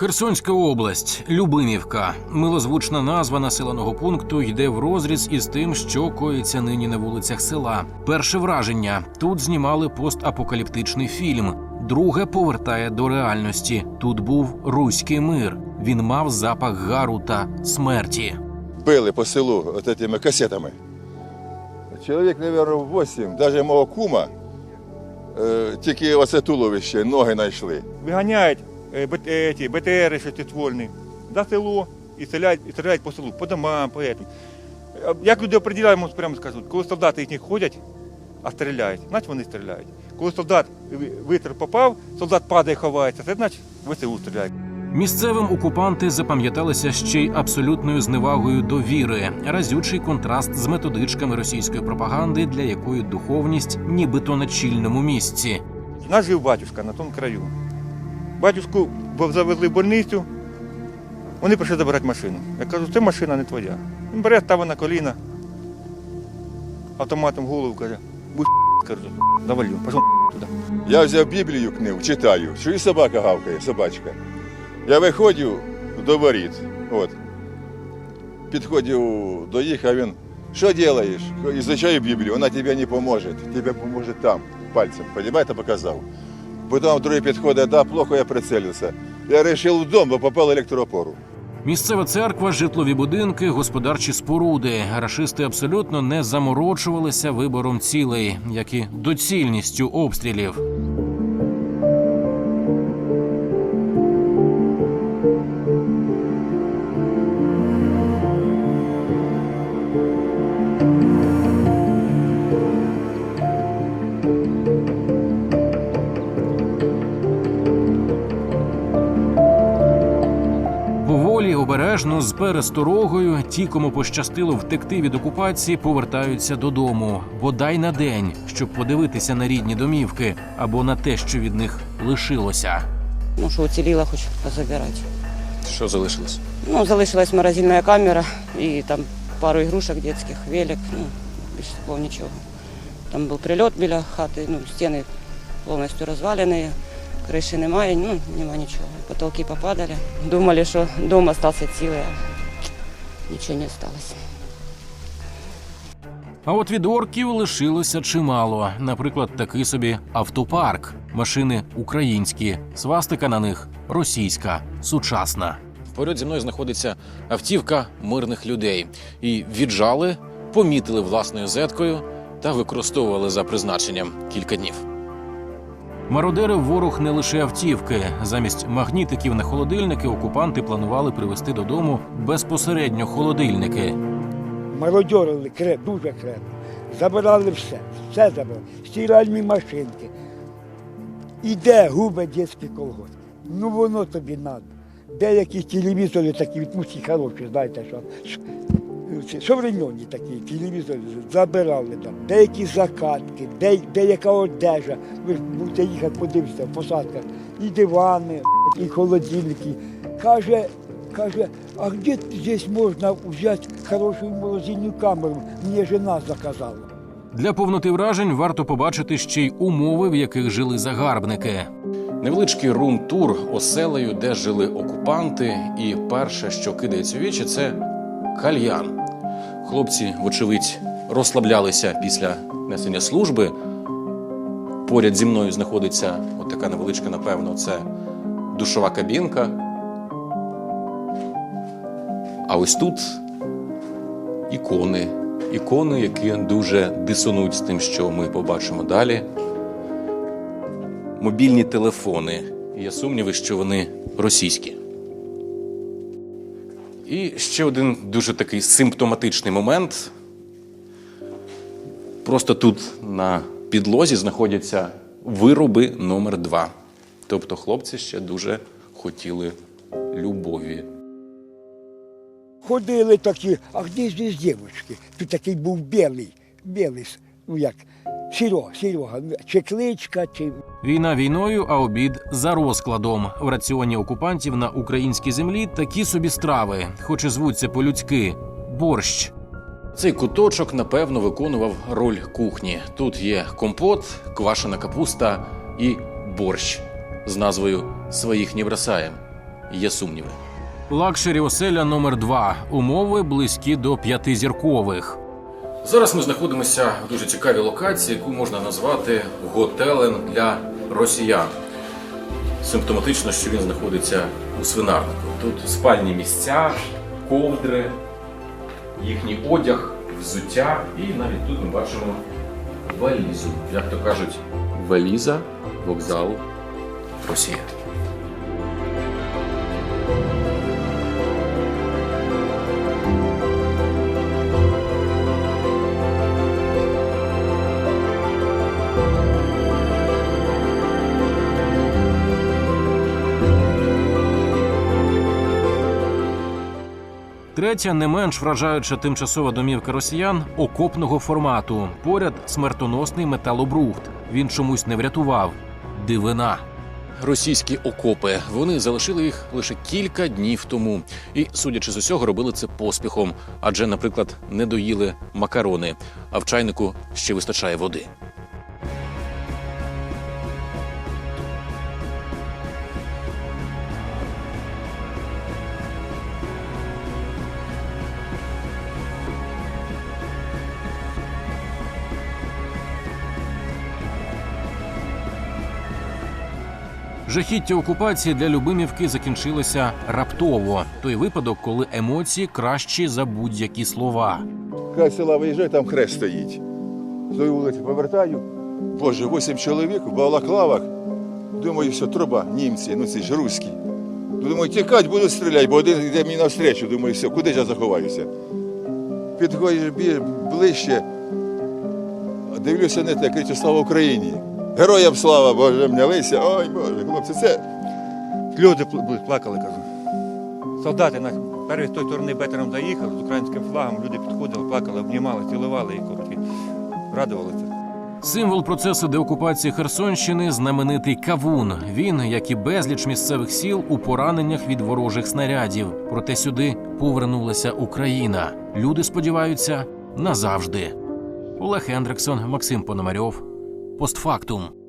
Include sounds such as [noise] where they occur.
Херсонська область, Любимівка. Милозвучна назва населеного пункту йде в розріз із тим, що коїться нині на вулицях села. Перше враження тут знімали постапокаліптичний фільм. Друге повертає до реальності. Тут був руський мир. Він мав запах гару та смерті. били по селу от этими касетами. Чоловік, мабуть, 8, навіть мого кума, е, тільки оце туловище, ноги знайшли. виганяють БТРи шестиствольні за село і стріляють, і стріляють по селу, по домам, по этим. Е, Як люди определяємо, прямо скажуть, коли солдати їхні ходять, а стріляють, значить вони стріляють. Коли солдат витер попав, солдат падає, ховається, це значить ВСУ стріляють. Місцевим окупанти запам'яталися ще й абсолютною зневагою до віри, разючий контраст з методичками російської пропаганди, для якої духовність нібито на чільному місці. Нас жив батюшка на тому краю. Батюшку завезли в больницю, вони прийшли забирати машину. Я кажу, це машина не твоя. Він бере, ставить на коліна, автоматом голову каже, будь [laughs] кажу, завалю, пішов [laughs] туди. Я взяв Біблію книгу, читаю, чую собака гавкає, собачка. Я виходжу до воріт, от. Підходив до їх, а він, що робиш? Ізучаю Біблію, вона тобі не поможе, тобі поможе там, пальцем, понимаєте, показав. Потім другий підходить, да, плохо я прицелився. Я вирішив вдома, бо попав електроопору. Місцева церква, житлові будинки, господарчі споруди. Рашисти абсолютно не заморочувалися вибором цілей, як і доцільністю обстрілів. Обережно, з пересторогою, ті, кому пощастило втекти від окупації, повертаються додому, бодай на день, щоб подивитися на рідні домівки або на те, що від них лишилося. Ну, що уціліла, хоч позабирати. Що залишилось? Ну, залишилась морозильна камера і там пару ігрушок дитячих, велик, ну, більше такого нічого. Там був прильот біля хати, ну, стіни повністю розвалені, криші немає, ну, нема нічого. Потолки попадали. Думали, що дом залишився цілий, а нічого не залишилося. А от від орків лишилося чимало. Наприклад, такий собі автопарк. Машини українські, свастика на них російська, сучасна. Поряд зі мною знаходиться автівка мирних людей. І віджали, помітили власною зеткою та використовували за призначенням кілька днів. Мародерив ворог не лише автівки. Замість магнітиків на холодильники окупанти планували привезти додому безпосередньо холодильники. мародьорили кре, дуже крепко. Забирали все, все забрали. Стиральні машинки. Іде губе дитячий колгосп. Ну воно тобі треба. Деякі телевізори такі, ну хороші, знаєте, що. Ш- Современні такі телевізори забирали там, деякі закатки, де, деяка одежа. Ви ж будете їхати, подивитися в посадках. І дивани, і холодильники. Каже, каже, а где здесь можно взять хорошую морозильную камеру? Мне жена заказала. Для повноти вражень варто побачити ще й умови, в яких жили загарбники. Невеличкий рум-тур оселею, де жили окупанти, і перше, що кидається у вічі, це кальян. Хлопці, вочевидь, розслаблялися після несення служби. Поряд зі мною знаходиться от така невеличка, напевно, це душова кабінка. А ось тут ікони. Ікони, які дуже дисонують з тим, що ми побачимо далі. Мобільні телефони. Є сумніви, що вони російські. І ще один дуже такий симптоматичний момент. Просто тут на підлозі знаходяться вироби номер 2 Тобто хлопці ще дуже хотіли любові. Ходили такі, а де здесь дівчатки? Тут такий був білий, білий, ну як, Серега, Серега, чи кличка, чи Війна війною, а обід за розкладом. В раціоні окупантів на українській землі такі собі страви, хоч і звуться по-людськи борщ. Цей куточок, напевно, виконував роль кухні. Тут є компот, квашена капуста і борщ з назвою Своїх не бросаєм. є сумніви. Лакшері оселя номер 2 Умови близькі до п'ятизіркових. Зараз ми знаходимося в дуже цікавій локації, яку можна назвати готелем для росіян. Симптоматично, що він знаходиться у свинарнику. Тут спальні місця, ковдри, їхній одяг, взуття, і навіть тут ми бачимо валізу. Як то кажуть, валіза, вокзал, Росія. Третя, не менш вражаюча тимчасова домівка росіян окопного формату. Поряд смертоносний металобрухт. Він чомусь не врятував. Дивина. Російські окопи вони залишили їх лише кілька днів тому, і, судячи з усього, робили це поспіхом, адже, наприклад, не доїли макарони, а в чайнику ще вистачає води. Жахіття окупації для Любимівки закінчилося раптово. Той випадок, коли емоції кращі за будь-які слова. Край села виїжджаю, там хрест стоїть. З тої вулиці повертаю. Боже, вісім чоловік в балаклавах. Думаю, все, труба, німці, ну ці ж руські. Думаю, тікати буду стріляти, бо один йде мені навстречу. Думаю, все, куди ж я заховаюся? Підходиш бі- ближче, дивлюся не те, кричу, слава Україні. Героям слава, Боже, мнялися. Ой, Боже, хлопці, це Люди плакали, кажу. Солдати на перший з тої сторони бетером заїхали з українським флагом, люди підходили, плакали, обнімали, цілували і коротше, радувалися. Символ процесу деокупації Херсонщини знаменитий Кавун. Він, як і безліч місцевих сіл, у пораненнях від ворожих снарядів. Проте сюди повернулася Україна. Люди сподіваються назавжди. Олег Хендриксон, Максим Пономарьов. Постфактум.